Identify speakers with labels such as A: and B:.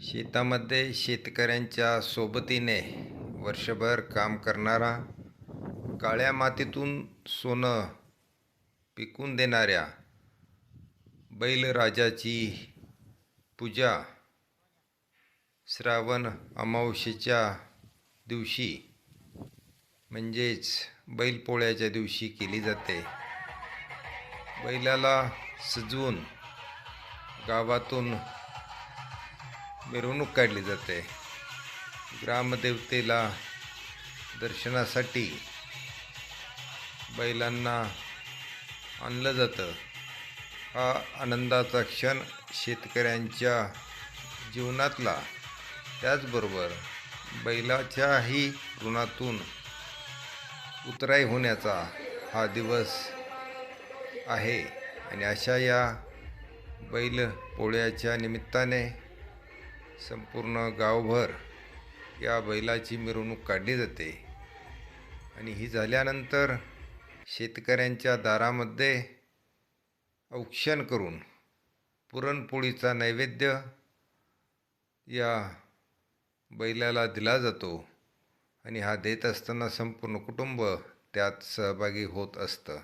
A: शेतामध्ये शेतकऱ्यांच्या सोबतीने वर्षभर काम करणारा काळ्या मातीतून सोनं पिकून देणाऱ्या बैलराजाची पूजा श्रावण अमावस्येच्या दिवशी म्हणजेच बैलपोळ्याच्या दिवशी केली जाते. बैलाला सजवून गावातून मिरवणूक काढली जाते. ग्रामदेवतेला दर्शनासाठी बैलांना आणलं जातं. हा आनंदाचा क्षण शेतकऱ्यांच्या जीवनातला. त्याचबरोबर बैलाच्याही ऋणातून उतराई होण्याचा हा दिवस आहे. आणि अशा या बैल पोळ्याच्या निमित्ताने संपूर्ण गावभर या बैलाची मिरवणूक काढली जाते. आणि ही झाल्यानंतर शेतकऱ्यांच्या दारामध्ये औक्षण करून पुरणपोळीचा नैवेद्य या बैलाला दिला जातो आणि हा देत असताना संपूर्ण कुटुंब त्यात सहभागी होत असतं.